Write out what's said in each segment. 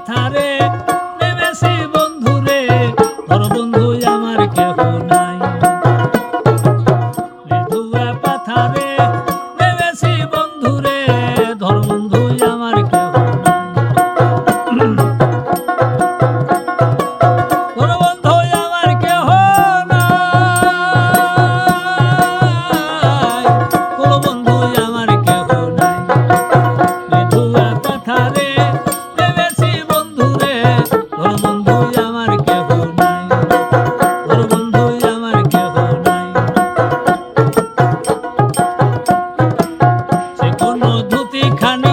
থারে নেমেছি বন্ধুরে তোর বন্ধু আমার কেহ না প্রতিখানি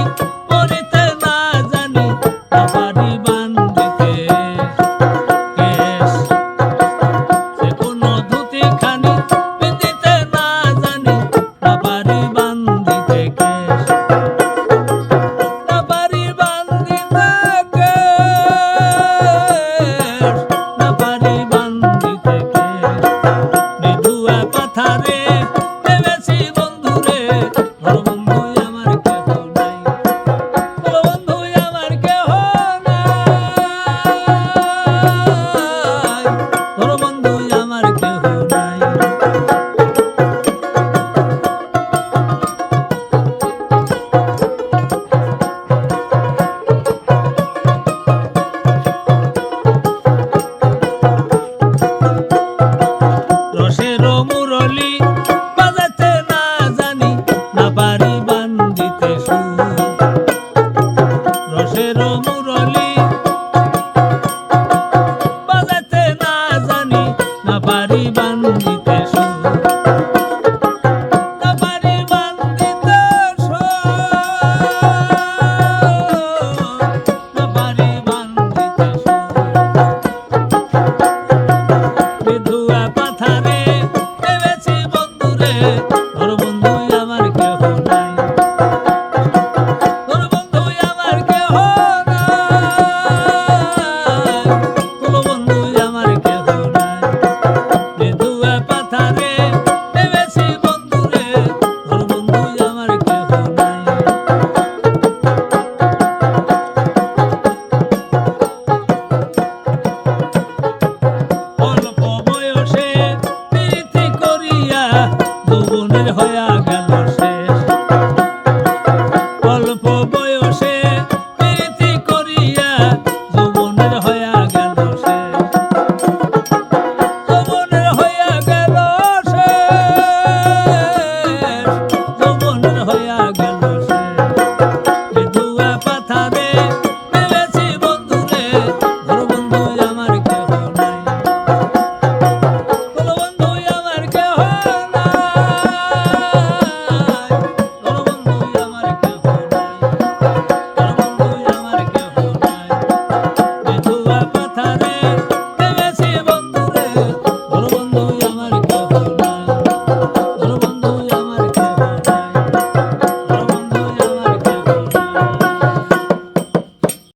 না হইয়া গেল সে।